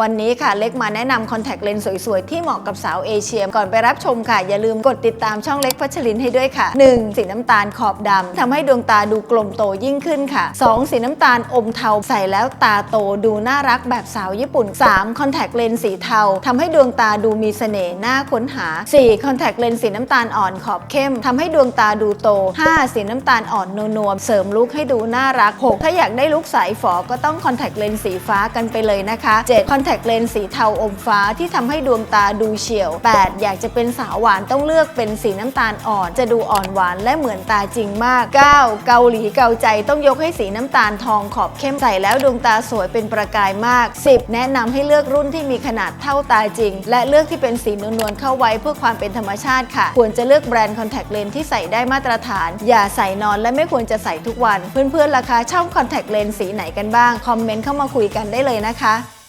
วันนี้ค่ะเล็กมาแนะนำคอนแทคเลนส์สวย ๆ ที่เหมาะกับสาวเอเชีย ก่อนไปรับชมค่ะ อย่าลืมกดติดตามช่องเล็กพัชรินให้ด้วยค่ะ 1. สีน้ำตาลขอบดำทำให้ดวงตาดูกลมโตยิ่งขึ้นค่ะ 2. สีน้ำตาลอมเทาใส่แล้วตาโตดูน่ารักแบบสาวญี่ปุ่น 3. คอนแทคเลนส์สีเทาทำให้ดวงตาดูมีเสน่ห์น่าค้นหา 4. คอนแทคเลนส์สีน้ำตาลอ่อนขอบเข้มทำให้ดวงตาดูโต 5. สีน้ำตาลอ่อนนวลๆเสริมลุคให้ดูน่ารัก 6. ถ้าอยากได้ลุคสายฝอก็ต้องคอนแทคเลนส์สีฟ้ากันไปเลยนะคะ 7. คอนแทคเลนส์สีเทาอมฟ้าที่ทำให้ดวงตาดูเฉียว 8. อยากจะเป็นสาวหวานต้องเลือกเป็นสีน้ำตาลอ่อน จะดูอ่อนหวานและเหมือนตาจริงมาก 9. เกาหลีเกาใจต้องยกให้สีน้ำตาลทองขอบเข้มใสแล้วดวงตาสวยเป็นประกายมาก 10. แนะนำให้เลือกรุ่นที่มีขนาดเท่าตาจริง และเลือกที่เป็นสีนวลๆเข้าไว้เพื่อความเป็นธรรมชาติค่ะ ควรจะเลือกแบรนด์คอนแทคเลนส์ที่ใส่ได้มาตรฐาน อย่าใส่นอนและไม่ควรจะใส่ทุกวัน เพื่อนๆราคาช่องคอนแทคเลนส์สีไหนกันบ้าง คอมเมนต์เข้ามาคุยกันได้เลยนะคะ